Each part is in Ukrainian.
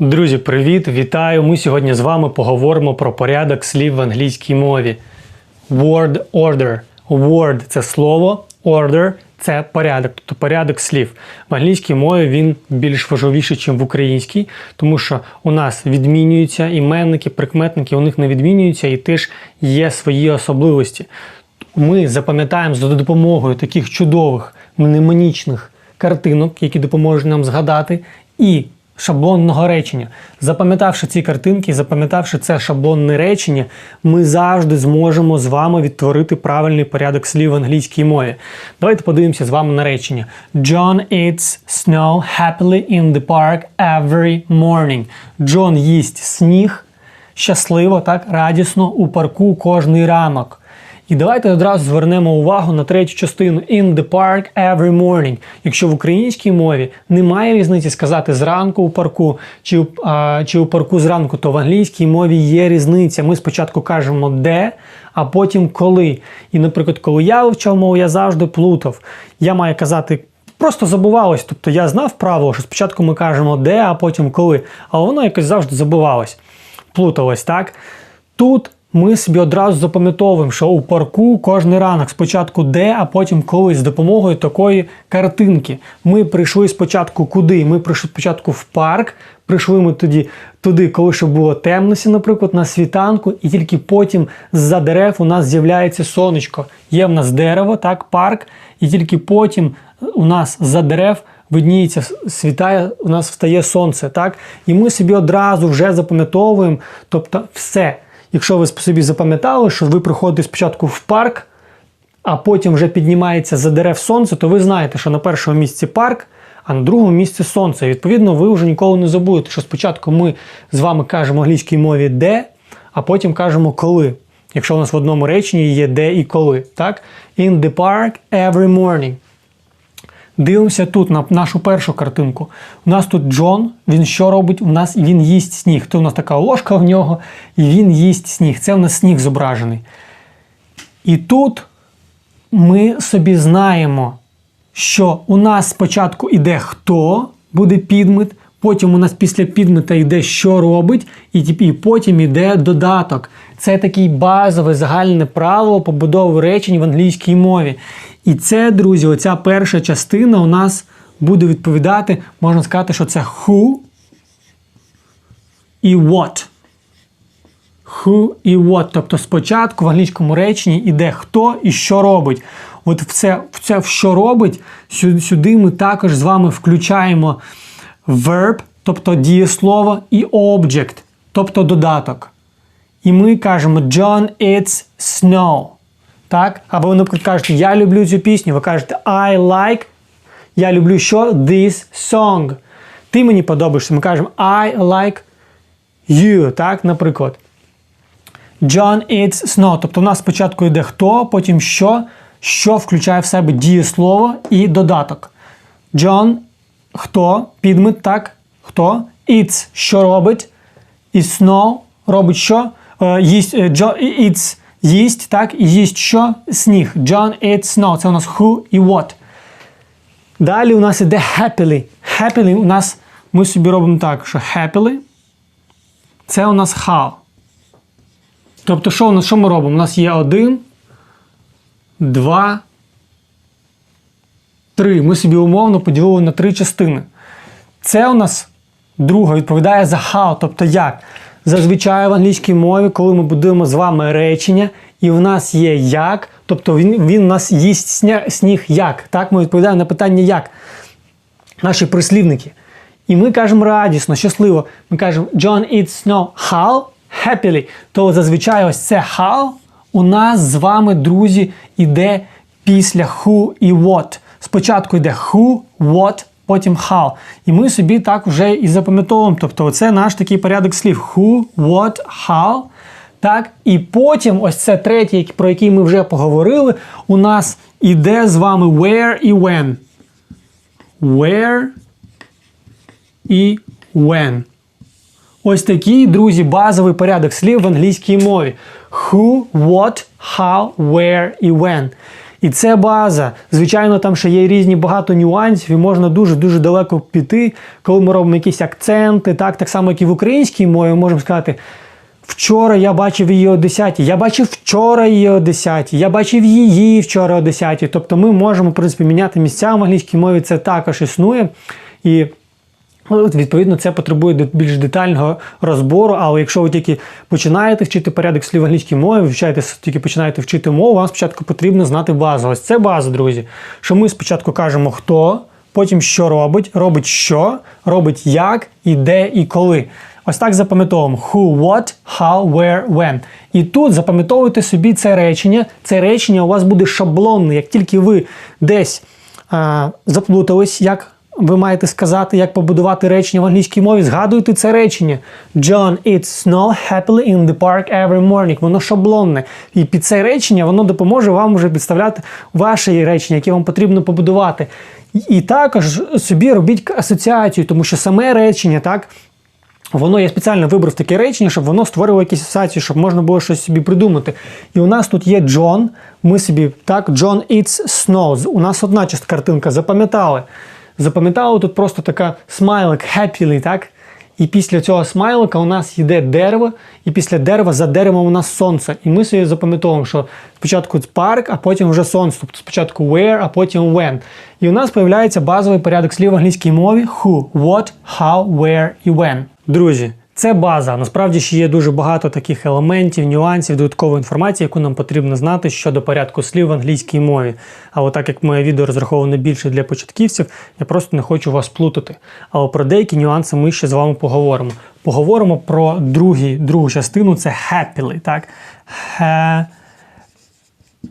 Друзі, привіт! Вітаю! Ми сьогодні з вами поговоримо про порядок слів в англійській мові. Word order. Word – це слово, order – це порядок, тобто порядок слів. В англійській мові він більш важливіший, ніж в українській, тому що у нас відмінюються іменники, прикметники, у них не відмінюються і теж є свої особливості. Ми запам'ятаємо за допомогою таких чудових мнемонічних картинок, які допоможуть нам згадати, і шаблонного речення. Запам'ятавши ці картинки, запам'ятавши це шаблонне речення, ми завжди зможемо з вами відтворити правильний порядок слів в англійській мові. Давайте подивимося з вами на речення. John eats snow happily in the park every morning. Джон їсть сніг щасливо, так, радісно у парку кожний ранок. І давайте одразу звернемо увагу на третю частину in the park every morning. Якщо в українській мові немає різниці сказати зранку у парку чи, а, чи у парку зранку, то в англійській мові є різниця. Ми спочатку кажемо де, а потім коли. І, наприклад, коли я вивчав мову, я завжди плутав. Я маю казати. Просто забувалось, тобто я знав правило, що спочатку ми кажемо де, а потім коли. Але воно якось завжди забувалось, плуталось, так? Тут ми собі одразу запам'ятовуємо, що у парку кожний ранок спочатку де, а потім коли з допомогою такої картинки. Ми прийшли спочатку куди? Ми прийшли спочатку в парк, прийшли ми тоді туди, коли ще було темності, наприклад, на світанку, і тільки потім з-за дерев у нас з'являється сонечко. Є в нас дерево, так, парк, і тільки потім у нас за дерев видніється, світає, у нас встає сонце, так? І ми собі одразу вже запам'ятовуємо, тобто все. Якщо ви собі запам'ятали, що ви приходите спочатку в парк, а потім вже піднімається за дерев сонце, то ви знаєте, що на першому місці парк, а на другому місці сонце. І відповідно, ви вже ніколи не забудете, що спочатку ми з вами кажемо в англійській мові де, а потім кажемо коли. Якщо у нас в одному реченні є де і коли. Так? In the park every morning. Дивимося тут на нашу першу картинку. У нас тут Джон. Він що робить? У нас він їсть сніг. Це у нас така ложка в нього, і він їсть сніг. Це у нас сніг зображений. І тут ми собі знаємо, що у нас спочатку йде хто буде підмет, потім у нас після підмета йде що робить, і потім йде додаток. Це такий базове загальне правило побудови речень в англійській мові. І це, друзі, оця перша частина у нас буде відповідати, можна сказати, що це who і what. Who і what. Тобто спочатку в англійському реченні йде хто і що робить. От в це, в це що робить, сю- сюди ми також з вами включаємо verb, тобто дієслово, і object, тобто додаток. І ми кажемо John eats snow. Так? Або ви, наприклад, кажете, я люблю цю пісню, ви кажете I like, я люблю що? This song. Ти мені подобаєшся. Ми кажемо I like you, так, наприклад. John eats snow. Тобто у нас спочатку йде хто, потім що, що включає в себе дієслово і додаток. John хто, підмет, так, хто, eats, що робить, і snow робить що? Е, їсть, е, Jo- eats, їсть, так, і їсть що? Сніг. John eats snow. Це у нас who і what. Далі у нас іде happily. Happily у нас ми собі робимо так, що happily це у нас how. Тобто, що у нас що ми робимо? У нас є один, два, три. Ми собі умовно поділили на три частини. Це у нас друга відповідає за how, тобто як. Зазвичай в англійській мові, коли ми будуємо з вами речення, і в нас є як, тобто він, він у нас їсть сня, сніг як. Так, ми відповідаємо на питання як. Наші прислівники. І ми кажемо радісно, щасливо. Ми кажемо John eats snow how happily. То зазвичай ось це how у нас з вами, друзі, іде після who і what. Спочатку йде who, what, потім how. І ми собі так вже і запам'ятовуємо. Тобто, це наш такий порядок слів: who, what, how. Так, і потім ось це третє, про який ми вже поговорили, у нас іде з вами where і when. Where і when. Ось такий, друзі, базовий порядок слів в англійській мові. Who, what, how, where і when. І це база. Звичайно, там ще є різні багато нюансів, і можна дуже-дуже далеко піти, коли ми робимо якісь акценти, так, так само, як і в українській мові, можемо сказати. Вчора я бачив її о 10 я бачив вчора її о 10 я бачив її вчора о 10 Тобто ми можемо, в принципі, міняти місця в англійській мові, це також існує. І Відповідно, це потребує більш детального розбору, але якщо ви тільки починаєте вчити порядок слів в англійській мові, вивчаєте тільки починаєте вчити мову, вам спочатку потрібно знати базу. Ось це база, друзі. Що ми спочатку кажемо хто, потім що робить, робить що, робить як, і де, і коли. Ось так запам'ятовуємо who, what, how, where, when. І тут запам'ятовуйте собі це речення. Це речення у вас буде шаблонне. Як тільки ви десь а, заплутались, як ви маєте сказати, як побудувати речення в англійській мові. Згадуйте це речення. John eats snow happily in the park every morning. Воно шаблонне. І під це речення воно допоможе вам вже підставляти ваше речення, яке вам потрібно побудувати. І- також собі робіть асоціацію, тому що саме речення, так. Воно я спеціально вибрав таке речення, щоб воно створювало якісь асоціації, щоб можна було щось собі придумати. І у нас тут є Джон. Ми собі так, John eats snow. У нас одна частина картинка. Запам'ятали. Запам'ятали тут просто така смайлик happily, так? І після цього смайлика у нас йде дерево, і після дерева за деревом у нас сонце. І ми собі запам'ятовуємо, що спочатку парк, а потім вже сонце. Тобто спочатку where, а потім when. І у нас з'являється базовий порядок слів в англійській мові who, what, how, where і when. Друзі, це база. Насправді ще є дуже багато таких елементів, нюансів, додаткової інформації, яку нам потрібно знати щодо порядку слів в англійській мові. А от так як моє відео розраховане більше для початківців, я просто не хочу вас плутати. Але про деякі нюанси ми ще з вами поговоримо. Поговоримо про другі, другу частину це happily, так?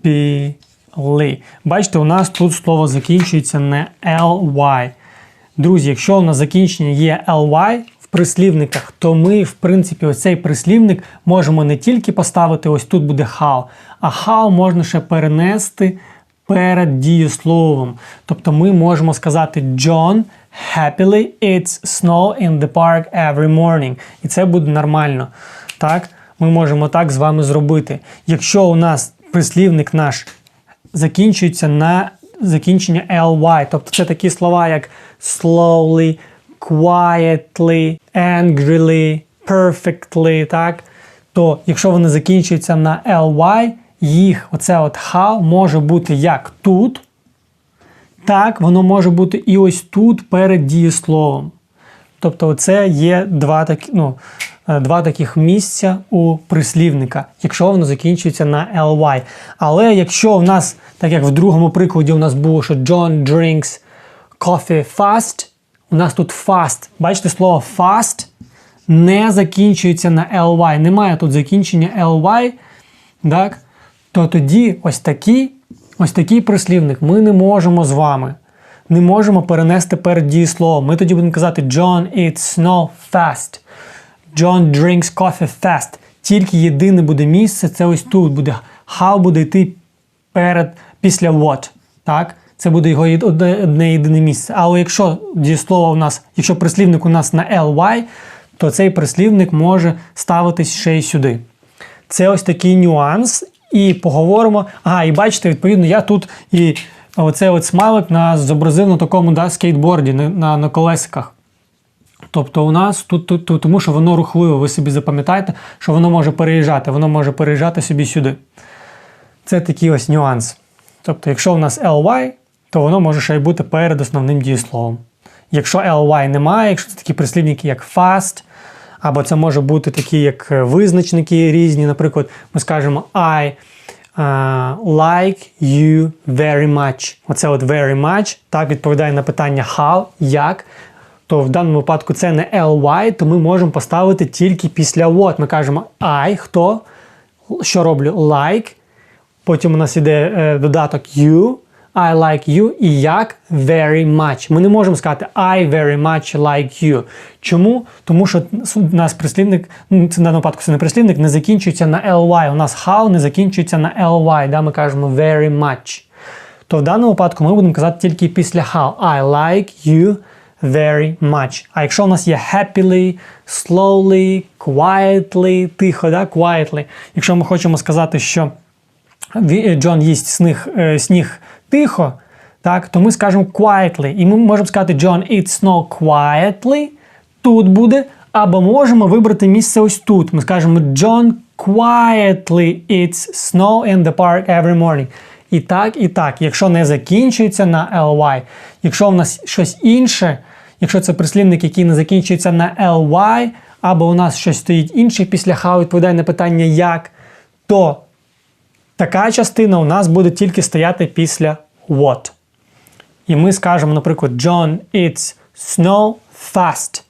Happily. Бачите, у нас тут слово закінчується не ly. Друзі, якщо у нас закінчення є ly прислівниках, то ми, в принципі, ось цей прислівник можемо не тільки поставити, ось тут буде how, а how можна ще перенести перед дієсловом. Тобто ми можемо сказати John happily eats snow in the park every morning. І це буде нормально. Так? Ми можемо так з вами зробити. Якщо у нас прислівник наш закінчується на закінчення ly. Тобто це такі слова, як slowly, quietly, angrily, perfectly, так? То якщо вони закінчуються на ly, їх оце от how може бути як тут, так воно може бути і ось тут перед дієсловом. Тобто, це є два такі, ну, е, два таких місця у прислівника, якщо воно закінчується на ly. Але якщо в нас, так як в другому прикладі у нас було, що John drinks coffee fast, у нас тут fast. Бачите, слово fast не закінчується на ly. Немає тут закінчення ly, так? то тоді ось такий, ось такий прислівник ми не можемо з вами. Не можемо перенести перед дієсловом. Ми тоді будемо казати John eats snow fast. John drinks coffee fast. Тільки єдине буде місце, це ось тут буде. How буде йти перед після what. Так? Це буде його одне, одне єдине місце. Але якщо дієслово у нас, якщо прислівник у нас на ly, то цей прислівник може ставитись ще й сюди. Це ось такий нюанс. І поговоримо. Ага, і бачите, відповідно, я тут і оцей от смайлик на зобразив на такому да, скейтборді на, на, на колесиках. Тобто у нас тут, тут, тут, тому що воно рухливе, ви собі запам'ятаєте, що воно може переїжджати, воно може переїжджати собі сюди. Це такий ось нюанс. Тобто, якщо у нас ly, то воно може ще й бути перед основним дієсловом. Якщо ly немає, якщо це такі прислівники, як fast, або це може бути такі, як е, визначники різні. Наприклад, ми скажемо I е, like you very much. Оце от very much так відповідає на питання how, як. То в даному випадку це не ly, то ми можемо поставити тільки після what. Ми кажемо I, хто, що роблю like. Потім у нас іде е, додаток you, I like you і як very much. Ми не можемо сказати I very much like you. Чому? Тому що у нас прислівник, ну це даному випадку це не прислівник, не закінчується на ly. У нас how не закінчується на ly. Да? Ми кажемо very much. То в даному випадку ми будемо казати тільки після how. I like you very much. А якщо у нас є happily, slowly, quietly, тихо, да? quietly. Якщо ми хочемо сказати, що Джон їсть сніг, е, сніг тихо, так, то ми скажемо quietly. І ми можемо сказати John eats snow quietly. Тут буде. Або можемо вибрати місце ось тут. Ми скажемо John quietly eats snow in the park every morning. І так, і так. Якщо не закінчується на ly, якщо в нас щось інше, якщо це прислівник, який не закінчується на ly, або у нас щось стоїть інше після how відповідає на питання як, то така частина у нас буде тільки стояти після what. І ми скажемо, наприклад, John eats snow fast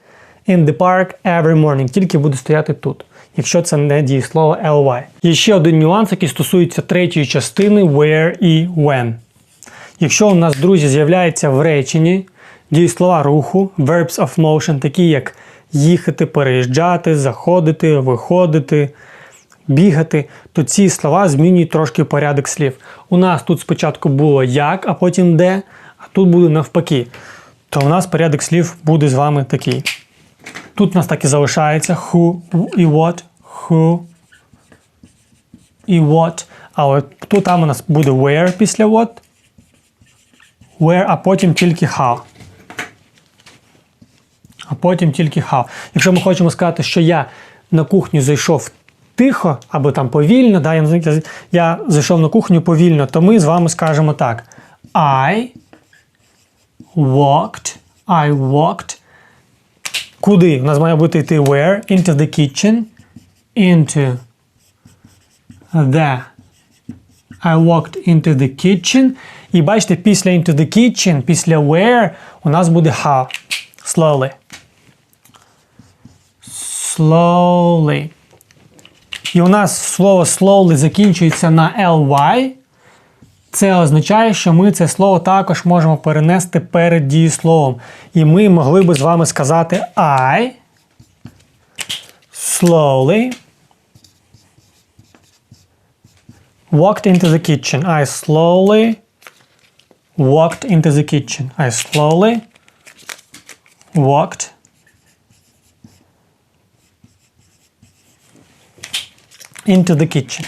in the park every morning. Тільки буде стояти тут, якщо це не дієслово ly. Є ще один нюанс, який стосується третьої частини where і when. Якщо у нас, друзі, з'являється в реченні дієслова руху, verbs of motion, такі як їхати, переїжджати, заходити, виходити, бігати, то ці слова змінюють трошки порядок слів. У нас тут спочатку було як, а потім де, а тут буде навпаки. То у нас порядок слів буде з вами такий. Тут у нас так і залишається who і what, who і what. А от тут там у нас буде where після what, where, а потім тільки how. А потім тільки how. Якщо ми хочемо сказати, що я на кухню зайшов тихо або там повільно, да, я, я, зайшов на кухню повільно, то ми з вами скажемо так: I walked, I walked. Куди? У нас має бути йти where? Into the kitchen. Into the. I walked into the kitchen. І бачите, після into the kitchen, після where у нас буде how. Slowly. Slowly. І у нас слово slowly закінчується на ly. Це означає, що ми це слово також можемо перенести перед дієсловом. І ми могли би з вами сказати I slowly walked into the kitchen. I slowly walked into the kitchen. I slowly walked into the kitchen.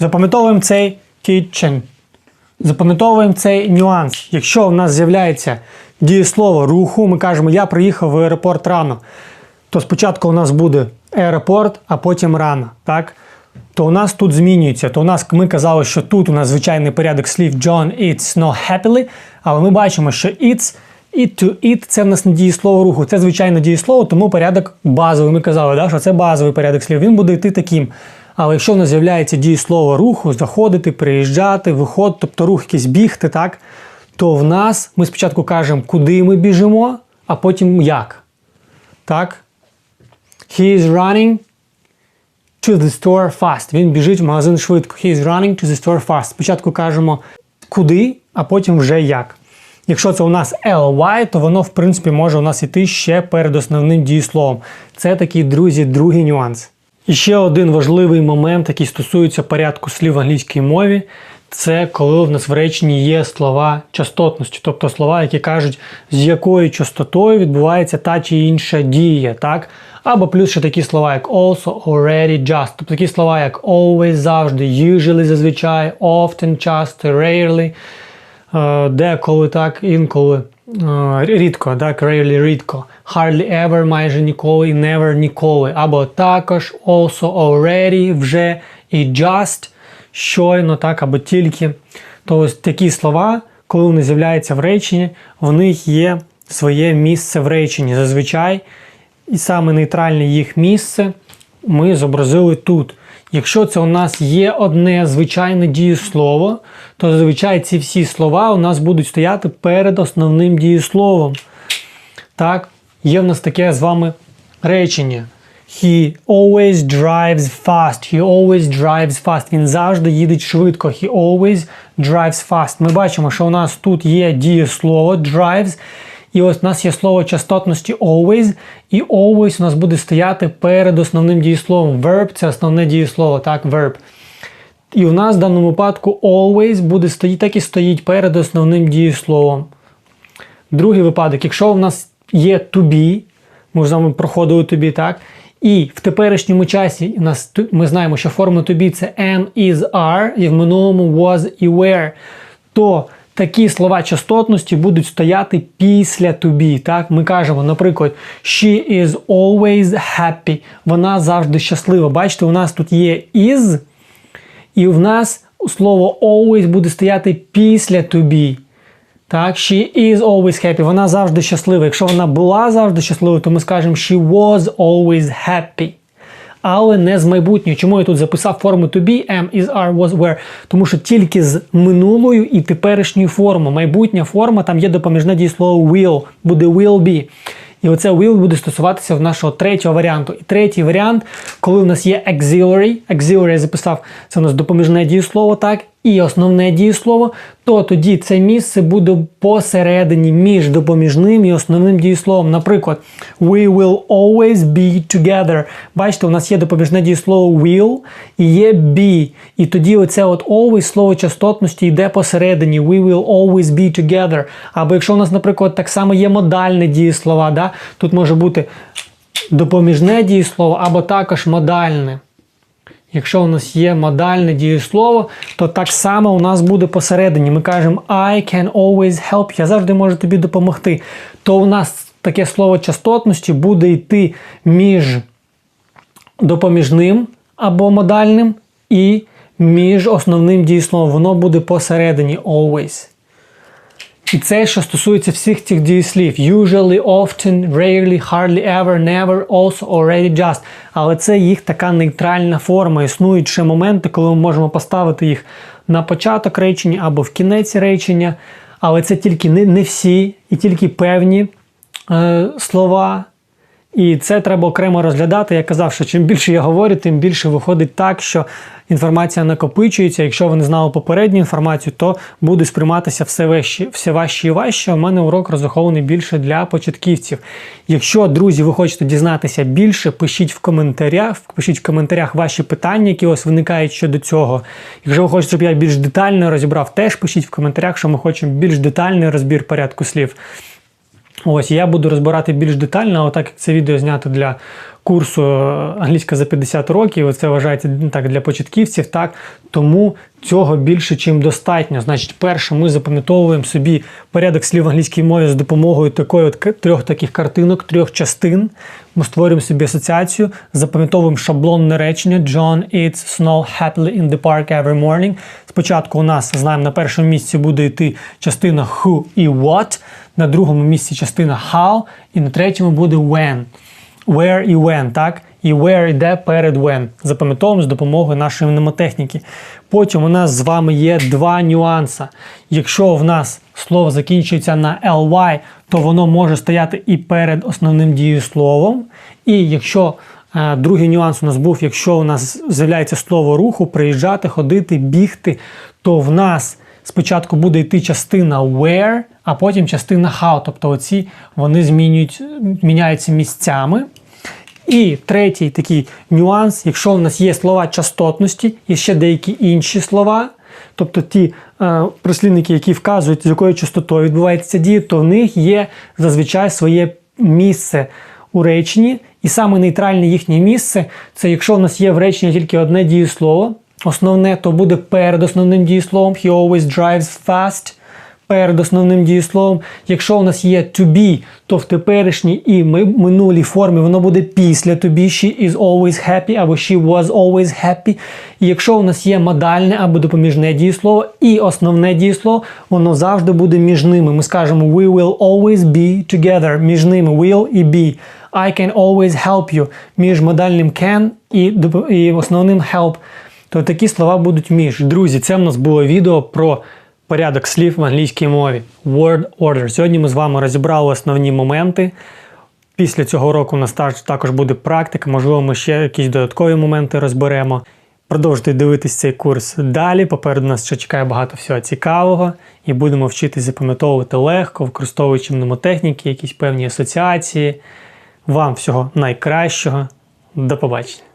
Запам'ятовуємо цей kitchen. Запам'ятовуємо цей нюанс. Якщо в нас з'являється дієслово руху, ми кажемо, я приїхав в аеропорт рано, то спочатку у нас буде аеропорт, а потім рано. Так? То у нас тут змінюється. То у нас ми казали, що тут у нас звичайний порядок слів John eats snow happily, але ми бачимо, що eats, eat to eat це в нас не дієслово руху, це звичайне дієслово, тому порядок базовий. Ми казали, да, що це базовий порядок слів. Він буде йти таким. Але якщо в нас з'являється дієслово руху, заходити, приїжджати, виходити, тобто рух якийсь бігти, так, то в нас ми спочатку кажемо, куди ми біжимо, а потім як. Так? He is running to the store fast. Він біжить в магазин швидко. He is running to the store fast. Спочатку кажемо куди, а потім вже як. Якщо це у нас ly, то воно, в принципі, може у нас іти ще перед основним дієсловом. Це такий, друзі, другий нюанс. І ще один важливий момент, який стосується порядку слів в англійській мові, це коли в нас в реченні є слова частотності, тобто слова, які кажуть, з якою частотою відбувається та чи інша дія, так? Або плюс ще такі слова, як also, already, just. Тобто такі слова, як always, завжди, usually, зазвичай, often, часто, rarely, деколи так, інколи. е, Рідко, так, rarely, рідко. Hardly ever, майже ніколи, never ніколи. Або також, also, already, вже і just, щойно, так, або тільки. То ось такі слова, коли вони з'являються в реченні, в них є своє місце в реченні. Зазвичай, і саме нейтральне їх місце ми зобразили тут. Якщо це у нас є одне звичайне дієслово, то зазвичай ці всі слова у нас будуть стояти перед основним дієсловом. Так, є в нас таке з вами речення. He always drives fast. He always drives fast. Він завжди їде швидко. He always drives fast. Ми бачимо, що у нас тут є дієслово drives. І ось у нас є слово частотності always. І always у нас буде стояти перед основним дієсловом. Verb це основне дієслово, так, verb. І у нас в даному випадку always буде стоїть, так і стоїть перед основним дієсловом. Другий випадок, якщо в нас є to be, Ми з вами проходили тобі, так? І в теперішньому часі у нас ми знаємо, що форма to be це am, is, are, і в минулому was і were. То такі слова частотності будуть стояти після be. Так? Ми кажемо, наприклад, she is always happy. Вона завжди щаслива. Бачите, у нас тут є is, і в нас слово always буде стояти після be. Так, she is always happy. Вона завжди щаслива. Якщо вона була завжди щасливою, то ми скажемо she was always happy. Але не з майбутнього. Чому я тут записав форму to be, am, is, are, was, were? Тому що тільки з минулою і теперішньою формою. Майбутня форма, там є допоміжне дієслово will, буде will be. І оце will буде стосуватися в нашого третього варіанту. І третій варіант, коли у нас є auxiliary, auxiliary я записав, це у нас допоміжне дієслово, так, і основне дієслово, то тоді це місце буде посередині між допоміжним і основним дієсловом. Наприклад, we will always be together. Бачите, у нас є допоміжне дієслово will і є be. І тоді оце от always слово частотності йде посередині. We will always be together. Або якщо у нас, наприклад, так само є модальне дієслова, да? тут може бути допоміжне дієслово або також модальне. Якщо у нас є модальне дієслово, то так само у нас буде посередині. Ми кажемо I can always help. Я завжди можу тобі допомогти. То у нас таке слово частотності буде йти між допоміжним або модальним і між основним дієсловом. Воно буде посередині always. І це, що стосується всіх цих дієслів. Usually, often, rarely, hardly ever, never, also, already, just. Але це їх така нейтральна форма. Існують ще моменти, коли ми можемо поставити їх на початок речення або в кінець речення. Але це тільки не, не всі і тільки певні е, слова. І це треба окремо розглядати. Я казав, що чим більше я говорю, тим більше виходить так, що інформація накопичується. Якщо ви не знали попередню інформацію, то буде сприйматися все важче, все важче і важче. У мене урок розрахований більше для початківців. Якщо, друзі, ви хочете дізнатися більше, пишіть в коментарях, пишіть в коментарях ваші питання, які у вас виникають щодо цього. Якщо ви хочете, щоб я більш детально розібрав, теж пишіть в коментарях, що ми хочемо більш детальний розбір порядку слів. Ось я буду розбирати більш детально, але так як це відео знято для курсу е, англійська за 50 років, це вважається ну, так для початківців, так тому цього більше, чим достатньо. Значить, перше, ми запам'ятовуємо собі порядок слів в англійській мові з допомогою такої от трьох таких картинок, трьох частин. Ми створюємо собі асоціацію, запам'ятовуємо шаблонне речення John eats snow happily in the park every morning. Спочатку у нас знаємо на першому місці буде йти частина who і what, на другому місці частина how, і на третьому буде when. Where і when, так? І where йде перед when. Запам'ятовуємо з допомогою нашої мнемотехніки. Потім у нас з вами є два нюанси. Якщо в нас слово закінчується на ly, то воно може стояти і перед основним дієсловом. І якщо е, другий нюанс у нас був, якщо у нас з'являється слово руху, приїжджати, ходити, бігти, то в нас спочатку буде йти частина where, а потім частина how. Тобто оці вони змінюють, міняються місцями. І третій такий нюанс, якщо у нас є слова частотності і ще деякі інші слова, тобто ті е, прислівники, які вказують, з якою частотою відбувається дія, то в них є зазвичай своє місце у реченні. І саме нейтральне їхнє місце це якщо в нас є в реченні тільки одне дієслово, основне, то буде перед основним дієсловом. He always drives fast перед основним дієсловом. Якщо у нас є to be, то в теперішній і минулій формі воно буде після to be. She is always happy або she was always happy. І якщо у нас є модальне або допоміжне дієслово і основне дієслово, воно завжди буде між ними. Ми скажемо we will always be together. Між ними will і be. I can always help you. Між модальним can і, і основним help. То такі слова будуть між. Друзі, це в нас було відео про порядок слів в англійській мові. Word order. Сьогодні ми з вами розібрали основні моменти. Після цього року у нас також буде практика, можливо, ми ще якісь додаткові моменти розберемо. Продовжуйте дивитись цей курс далі. Попереду нас ще чекає багато всього цікавого, і будемо вчитись запам'ятовувати легко, використовуючи мнемотехніки, якісь певні асоціації. Вам всього найкращого. До побачення.